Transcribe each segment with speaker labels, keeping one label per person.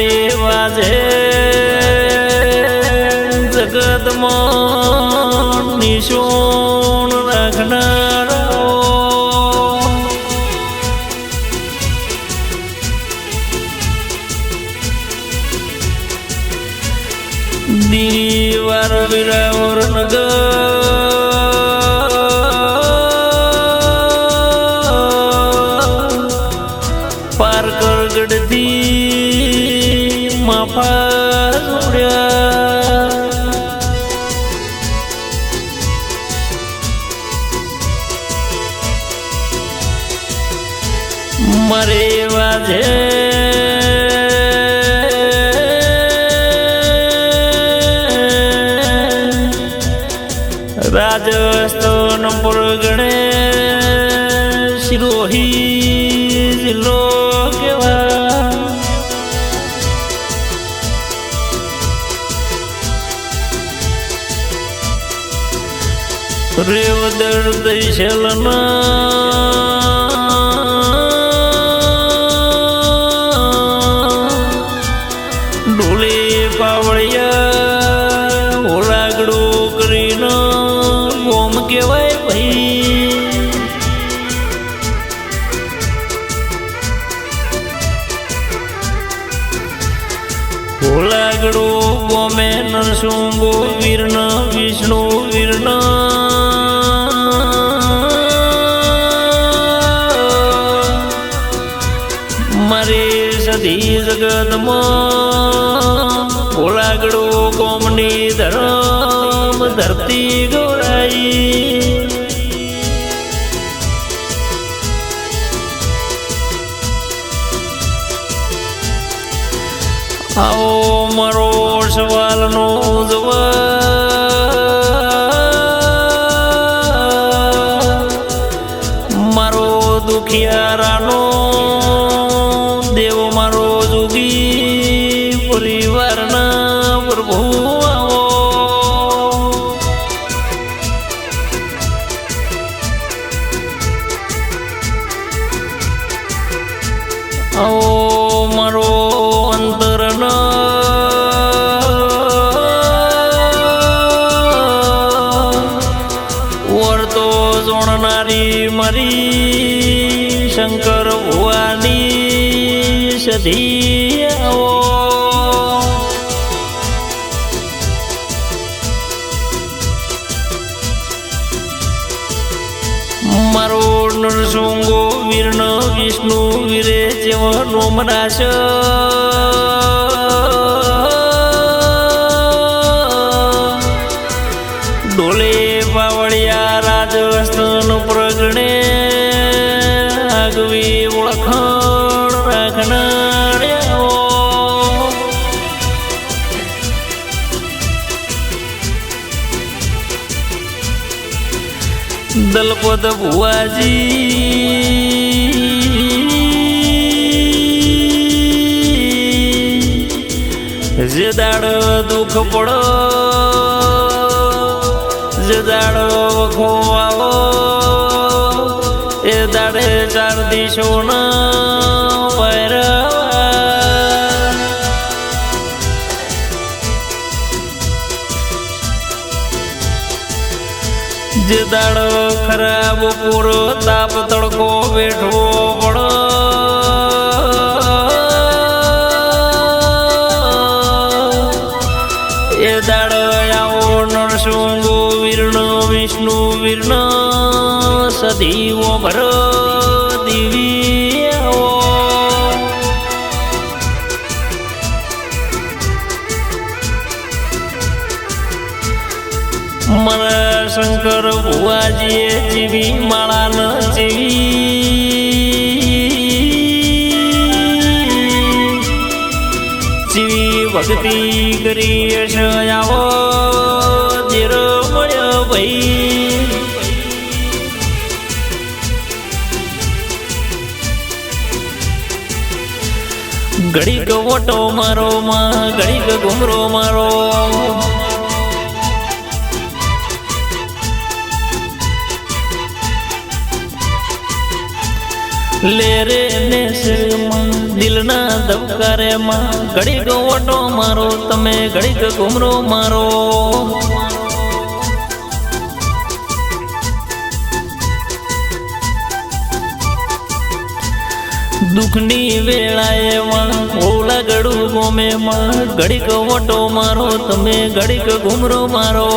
Speaker 1: રે વાજે જગતમાં નિશોણ રાખનારાઓ દીવાર વિરાવર નગર. મારે છે રાજસ્થાન પર શિરોહી રોહી જિલ્લો કેવા રેવદર દૈશલના સધી જગતમાં ઓલાગડો કોમની ધરમ ધરતી ગોરાઈ આવો મારો સવાલનો જવાબ. મારો દુખિયારાનો શંકર ભુવાની સધી આવો. મારો નરસુંગો વીરનો વિષ્ણુ વીરે જેવ નોમરાશ દલપત ભુવાજી. જે દાડ દુઃખ પડો જે દાડ વખો જે દાડો ખરાબ પૂરો તાપ તડકો બેઠવો પડો. એ દાડો આવો નરસુંગો વીરનો, વિષ્ણુ વીરનો સદીવો ભર. ભુવાજીએ જીવી માળા ન જીવી. જીવી ભક્તિ કરી આવો દેર મળ્યો ભાઈ. ઘડીક વોટો મારો માં, ઘડીક ઘુમરો મારો. લે રે ને શિરમાં, દિલના ધબકારેમાં ઘડીક ઓટો મારો, તમે ઘડીક ઘુમરો મારો. દુઃખની વેળાએ માં ઓલા ગળું ગોમે માં. ઘડીક ઓટો મારો, તમે ઘડીક ઘુમરો મારો.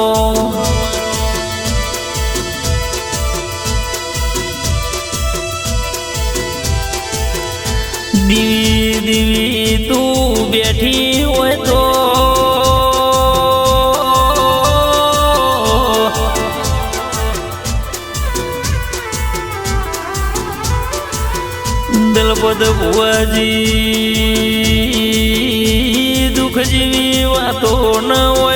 Speaker 1: દીવી દીવી તું બેઠી હોય તો. દલપદ ભુવાજી દુઃખ જેવી વાતો ન હોય.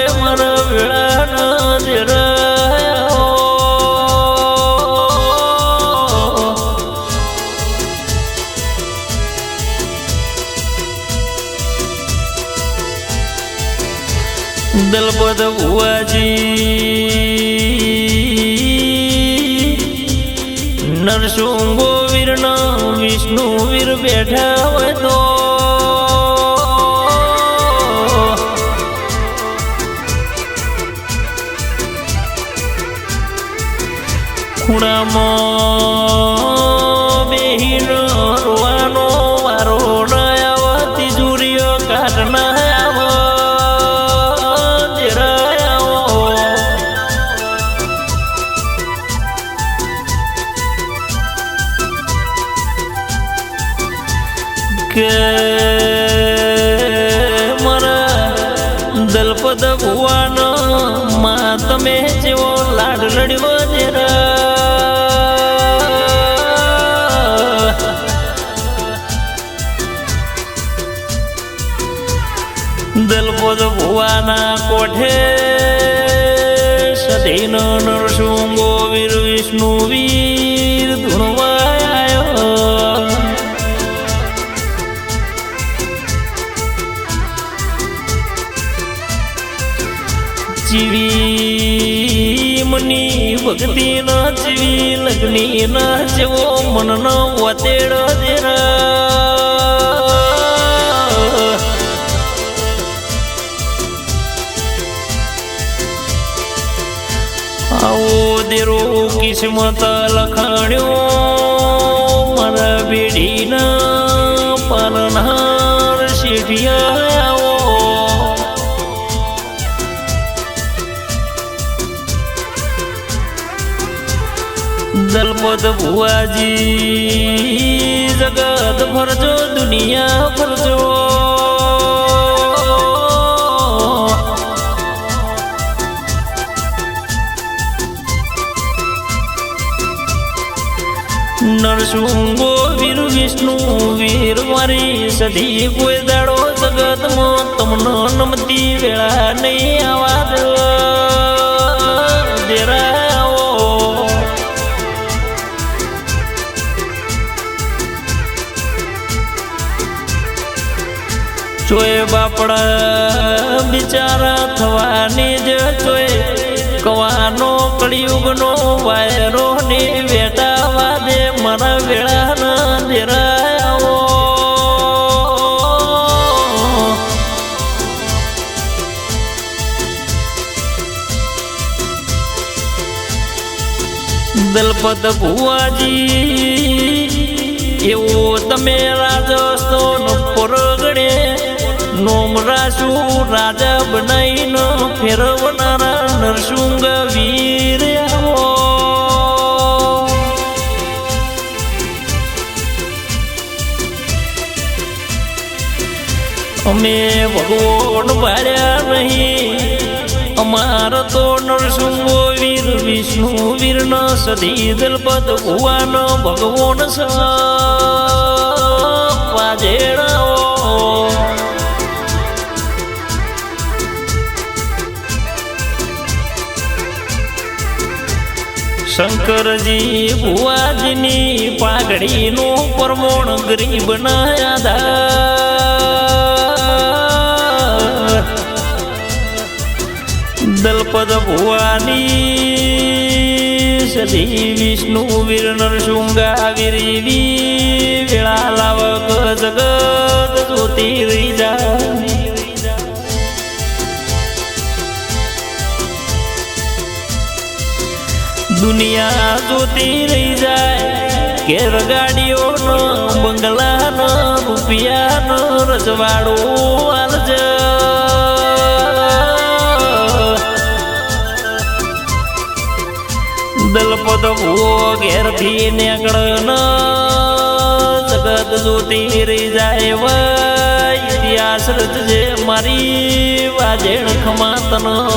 Speaker 1: ભુવાજી નરસુંગો વીર વિષ્ણુ વીર બેઠા હોય તો. ખૂણામાં તમે જેવો લાડ લડ્યો જરા દલપદ ભુવાના કોઠે સધીન નરસુંગો ગોવીર વિષ્ણુ વીર. જીવી ના જેવો મન ન વતેડ દેરા આવો દેરો કિસ્મત લખાણ્યો મારા બેડીના દલપત ભુવાજી, જગત ફરજો, દુનિયા ફરજો. નરસુંગો વીર વિષ્ણુ, વીર મારી સધી કોઈ દાડો, જગતમાં તમને નમતી વેળા નહીં આવા ચોય બાપડા, બિચારા થવાની જ ચોય કવાનો કળિયુગનો વાયરો ને વેટા વાદે મારા વેળા ના દેરાયો દલપત ભુવાજી, એવો તમે રાજસ્થાન પરગડે નોમ રાશુ રાજા બનાવીને ફેરવનારા નરસુંગ વીર અમે ભગવાન ભાડ્યા નહીં, અમારો તો નરસુંગો વીર, વિષ્ણુ વીર ન દલપત ભગવાન ભગવાન સ શંકરજી ભુવાજીની પાઘડીનું પરમોણ ગરીબના આધાર. દલપદ ભુવાની સદી વિષ્ણુ વીર નરશુંગા વીરવી જોતી રહી જાય. ઘેર ગાડીઓનો, બંગલાનો, રૂપિયાનો રજવાડો આલજ. દલપદ ભૂવો ઘેરથી નીકળ જગત જોતી રહી જાય વય. ઇતિહાસ રચજે મારી વાજેણ ખમાતનો.